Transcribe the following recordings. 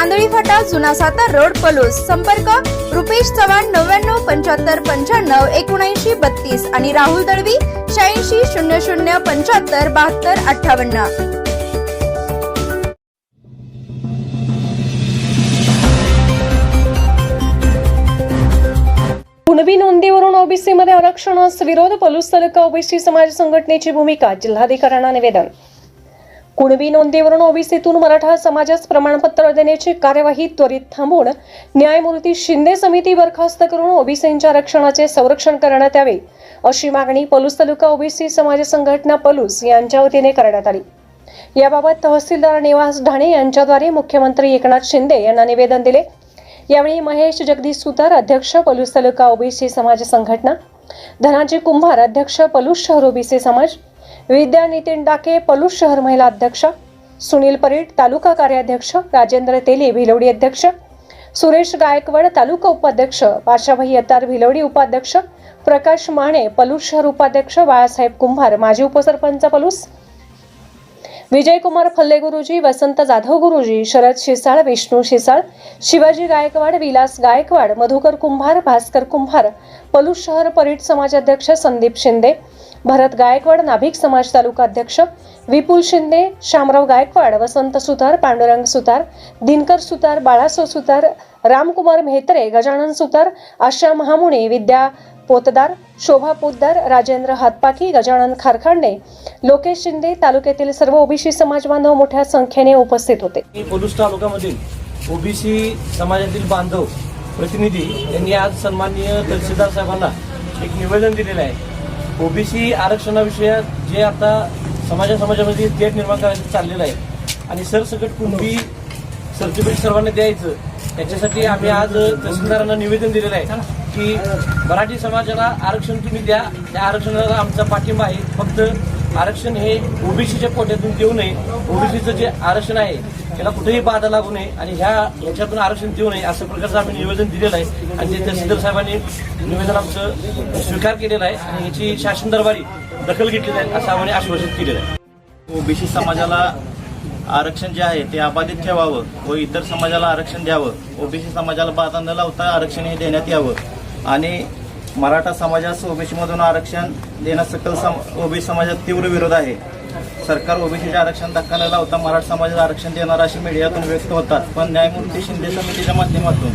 Andhali Phata जुना Satara road Palus. संपर्क रुपेश चव्हाण नव्याण्णव पंच्याहत्तर पंच्याण्णव एकोणऐंशी बत्तीस आणि राहुल दळवी शहाऐंशी शून्य शून्य पंच्याहत्तर बहात्तर अठ्ठावन्न. कुणबी नोंदीवरून ओबीसी मध्ये आरक्षणास विरोध पलूस तालुका ओबीसी समाज संघटनेची भूमिका? जिल्हाधिकाऱ्यांना निवेदन कुणबी नोंदीवरून ओबीसीतून मराठा समाजास प्रमाणपत्र देण्याची कार्यवाही त्वरित थांबवून न्यायमूर्ती शिंदे समिती बरखास्त करून ओबीसींच्या आरक्षणाचे संरक्षण करण्यात यावे अशी मागणी पलूस तालुका ओबीसी समाज संघटना पलूस यांच्या वतीने करण्यात आली. याबाबत तहसीलदार निवास ढाणे यांच्याद्वारे मुख्यमंत्री एकनाथ शिंदे यांना निवेदन दिले. यावेळी महेश जगदीश सुतार अध्यक्ष पलूस तालुका ओबीसी समाज संघटना धनाजी कुंभार अध्यक्ष पलूस शहर ओबीसी समाज विद्या नितीन डाके पलूस शहर महिला अध्यक्ष. सुनील परीट तालुका कार्याध्यक्ष. राजेंद्र तेली भिलवडी अध्यक्ष. सुरेश गायकवाड तालुका उपाध्यक्ष. पाशाभाई अतार भिलवडी उपाध्यक्ष. प्रकाश माने पलूस शहर उपाध्यक्ष. बाळासाहेब कुंभार माजी उपसरपंच पलूस. विजयकुमार फल्ले गुरुजी वसंत जाधव गुरुजी शरद शिसाळ विष्णू शिसाळ शिवाजी गायकवाड विलास गायकवाड मधुकर कुंभार भास्कर कुंभार पलूस शहर परीट समाजाध्यक्ष संदीप शिंदे भरत गायकवाड नाभिक समाज तालुका अध्यक्ष विपुल शिंदे शामराव गायकवाड वसंत सुतार पांडुरंग सुतार दिनकर सुतार बाळासो सुतार रामकुमार म्हेत्रे गजानन सुतार आशा महामुणे विद्या पोतदार शोभा पोतदार राजेंद्र हातपाकी गजानन खारखांडे लोकेश शिंदे तालुक्यातील सर्व ओबीसी समाज बांधव मोठ्या संख्येने उपस्थित होते. पोलूस तालुक्यामधील ओबीसी समाजातील बांधव प्रतिनिधी यांनी आज सन्माननीय तहसीलदार साहेबांना एक निवेदन दिलेलं आहे. ओबीसी आरक्षणाविषयात जे आता समाजा समाजामध्ये थेट निर्माण करायचं चाललेलं आहे आणि सरसकट कुणबी सर्टिफिकेट सर्वांना द्यायचं त्याच्यासाठी आम्ही आज तहसीलदारांना निवेदन दिलेलं आहे की मराठी समाजाला आरक्षण तुम्ही द्या. त्या आरक्षणाला आमचा पाठिंबा आहे. फक्त आरक्षण हे ओबीसीच्या कोट्यातून देऊ नये. ओबीसीचं जे आरक्षण आहे त्याला कुठेही बाधा लागू नये आणि ह्या ह्याच्यातून आरक्षण देऊ नये असं प्रकारचं आम्ही निवेदन दिलेलं आहे. आणि ते तहसीलदार साहेबांनी निवेदन आमचं स्वीकार केलेला आहे आणि याची शासन दरबारी दखल घेतलेली आहे असं आम्ही आश्वासित केलेलं आहे. ओबीसी समाजाला आरक्षण जे आहे ते अबाधित ठेवावं व इतर समाजाला आरक्षण द्यावं. ओबीसी समाजाला बाधा न लावता आरक्षण हे देण्यात यावं. आणि मराठा समाजास ओबीसीमधून आरक्षण देण्यास सकल सम ओबीसी समाजात तीव्र विरोध आहे. सरकार ओबीसीचे आरक्षण धक्का न लावता मराठा समाजाला आरक्षण देणार अशी मीडियातून व्यक्त होतात. पण न्यायमूर्ती शिंदे समितीच्या माध्यमातून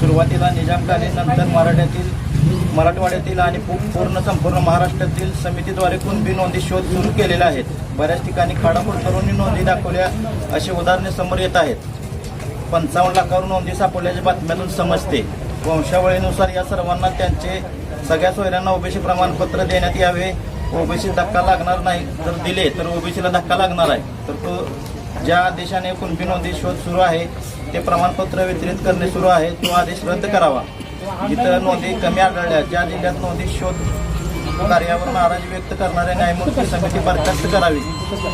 सुरुवातीला निजामकालीन नंतर मराठ्यातील मराठवाड्यातील आणि पूर्ण संपूर्ण महाराष्ट्रातील समितीद्वारे कुणबी नोंदी शोध सुरू केलेले आहेत. बऱ्याच ठिकाणी खाडापूर तरुणी नोंदी दाखवल्या अशी उदाहरणे समोर येत आहेत. पंचावन्न लाखावर नोंदी सापडल्याच्या बातम्यातून समजते. वंशावळीनुसार या सर्वांना त्यांचे सगळ्या सोयऱ्यांना ओबीसी प्रमाणपत्र देण्यात यावे. ओबीसी धक्का लागणार नाही जर दिले तर ओबीसीला धक्का लागणार आहे. तर तो ज्या आदेशाने कुणबी नोंदी शोध सुरू आहे ते प्रमाणपत्र वितरित करणे सुरू आहे तो आदेश रद्द करावा. जिथं नोंदी कमी आढळल्या. ज्या जिल्ह्यात नोंदी शोध कार्यावर नाराजी व्यक्त करणाऱ्या न्यायमूर्ती समिती बरखास्त करावी.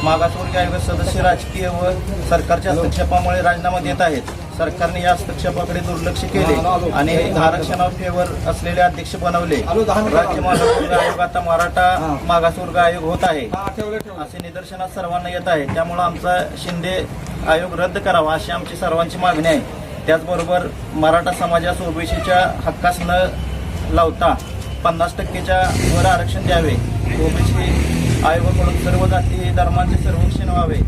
मागासवर्गीय आयोग सदस्य राजकीय व सरकारच्या हस्तक्षेपामुळे राजीनामा देत आहेत. सरकारने या हस्तक्षेपाकडे दुर्लक्ष केले आणि आरक्षणावर फेवर असलेले अध्यक्ष बनवले. राज्य मागासवर्ग आयोग आता मराठा मागासवर्ग आयोग होत आहे. असे निदर्शनात सर्वांना येत आहे. त्यामुळे आमचा शिंदे आयोग रद्द करावा अशी आमची सर्वांची मागणी आहे. त्याचबरोबर मराठा समाजास ओबीसीच्या हक्कास न लावता पन्नास टक्केच्या वर आरक्षण द्यावे. ओबीसी आयोगाकडून सर्व जाती धर्मांचे सर्वेक्षण व्हावे.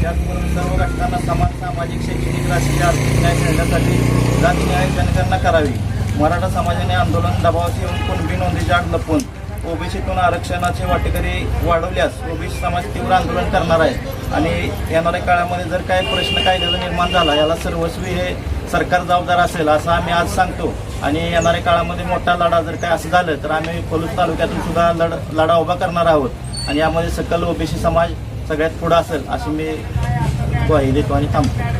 त्याचबरोबर सर्व घटकांना समान सामाजिक शैक्षणिक राजकीय आर्थिक न्याय मिळण्यासाठी जाती न्याय जनगणना करावी. मराठा समाजाने आंदोलन दबावास येऊन कुणबी नोंदीची आग लपून ओबीसीतून आरक्षणाचे वाटेकरी वाढवल्यास ओबीसी समाज तीव्र आंदोलन करणार आहे. आणि येणाऱ्या काळामध्ये जर काही प्रश्न कायद्याचा निर्माण झाला याला सर्वस्वी हे सरकार जबाबदार असेल असं आम्ही आज सांगतो. आणि येणाऱ्या काळामध्ये मोठा लढा जर काय असं झालं तर आम्ही पलूस तालुक्यातून सुद्धा लढ लढा उभा करणार आहोत. आणि यामध्ये सकल ओबीसी समाज सगळ्यात पुढं असेल अशी मी ग्वाही देतो आणि थांबतो.